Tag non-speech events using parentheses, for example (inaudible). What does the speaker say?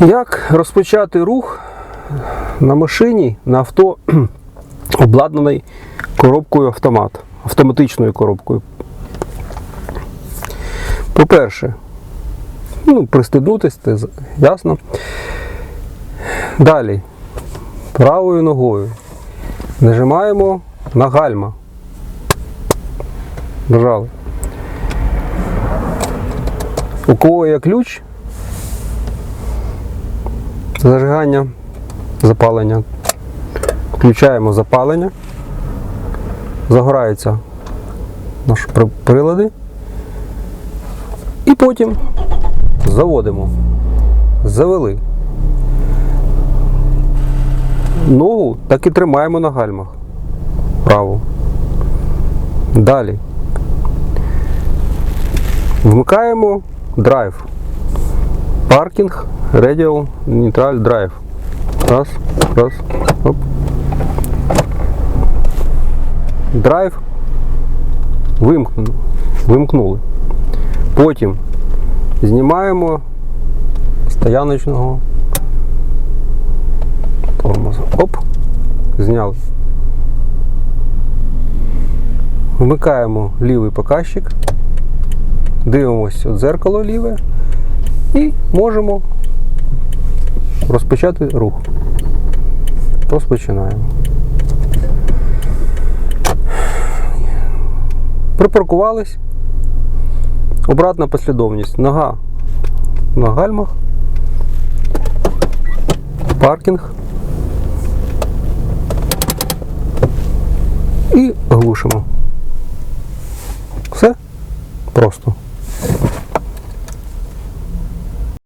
Як розпочати рух на машині, на авто, (clears throat) обладнаний коробкою автомат, автоматичною коробкою? По-перше, ну, пристебнутись, це ясно. Далі, правою ногою нажимаємо на гальма. Нажали. У кого є ключ, зажигання, запалення. Включаємо запалення. Загораються наші прилади. І потім заводимо. Завели. Ногу так і тримаємо на гальмах. Праву. Далі. Вмикаємо драйв. Паркінг, радіо, нейтраль, драйв. Раз, раз, оп. Драйв. Вимкнули. Вимкнули. Потім знімаємо стояночного тормоза. Оп. Зняли. Вмикаємо лівий показчик. Дивимося дзеркало ліве і можемо розпочати рух. Розпочинаємо. Припаркувались. Обратна послідовність. Нога на гальмах. Паркінг. І глушимо. Все просто.